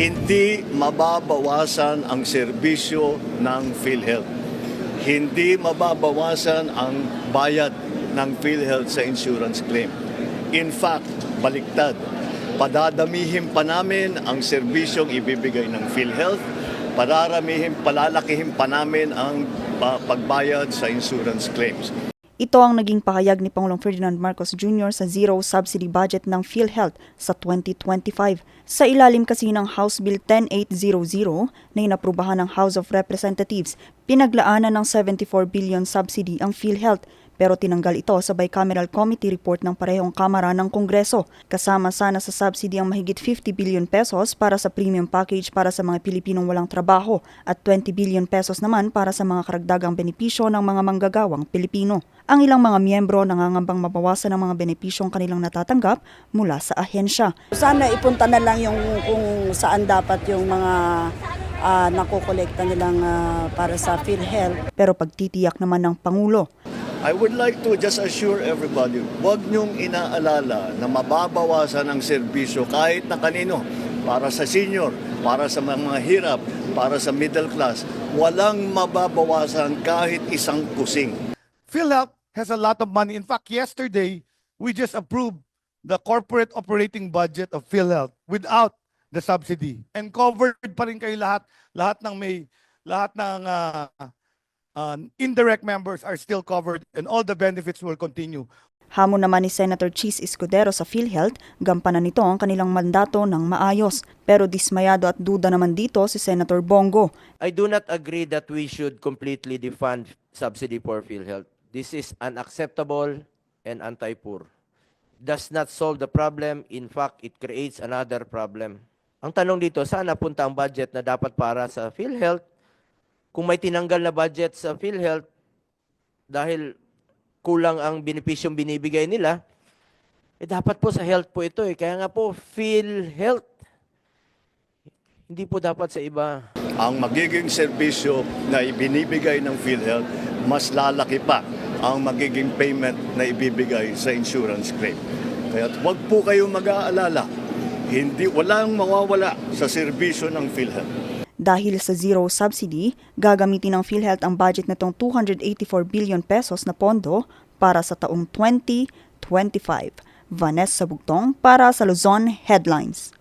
hindi mababawasan ang serbisyo ng PhilHealth. Hindi mababawasan ang bayad ng PhilHealth sa insurance claim. In fact, baliktad. Padadamihin pa namin ang serbisyong ibibigay ng PhilHealth. Padaramihin, palalakihin pa namin ang pa- pagbayad sa insurance claims. Ito ang naging pahayag ni Pangulong Ferdinand Marcos Jr. sa zero subsidy budget ng PhilHealth sa 2025. Sa ilalim kasi ng House Bill 10800 na inaprubahan ng House of Representatives, pinaglaanan ng 74 billion subsidy ang PhilHealth pero tinanggal ito sa bicameral committee report ng parehong kamara ng Kongreso. Kasama sana sa subsidy ang mahigit 50 billion pesos para sa premium package para sa mga Pilipinong walang trabaho at 20 billion pesos naman para sa mga karagdagang benepisyo ng mga manggagawang Pilipino. Ang ilang mga miyembro nangangambang mabawasan ang mga benepisyong kanilang natatanggap mula sa ahensya. Sana ipunta na lang yung kung saan dapat yung mga ah, nakokolekta nilang ah, para sa PhilHealth. Pero pagtitiyak naman ng Pangulo, I would like to just assure everybody, huwag niyong inaalala na mababawasan ang serbisyo kahit na kanino. Para sa senior, para sa mga hirap, para sa middle class, walang mababawasan kahit isang kusing. PhilHealth has a lot of money. In fact, yesterday, we just approved the corporate operating budget of PhilHealth without the subsidy. And covered pa rin kayo lahat, lahat ng may, lahat ng ah, ah, indirect members are still covered and all the benefits will continue. Hamon naman ni Senator Cheese Escudero sa PhilHealth, gampanan nito ang kanilang mandato ng maayos. Pero dismayado at duda naman dito si Senator Bongo. I do not agree that we should completely defund subsidy for PhilHealth. This is unacceptable and anti-poor. Does not solve the problem. In fact, it creates another problem. Ang tanong dito, saan napunta ang budget na dapat para sa PhilHealth? Kung may tinanggal na budget sa PhilHealth dahil kulang ang benepisyong binibigay nila, eh dapat po sa health po ito eh. Kaya nga po, PhilHealth. Hindi po dapat sa iba. Ang magiging serbisyo na ibinibigay ng PhilHealth, mas lalaki pa ang magiging payment na ibibigay sa insurance claim. Kaya huwag po kayong mag-aalala. Hindi, walang mawawala sa serbisyo ng PhilHealth. Dahil sa zero subsidy, gagamitin ng PhilHealth ang budget na itong 284 billion pesos na pondo para sa taong 2025. Vanessa Bugtong para sa Luzon Headlines.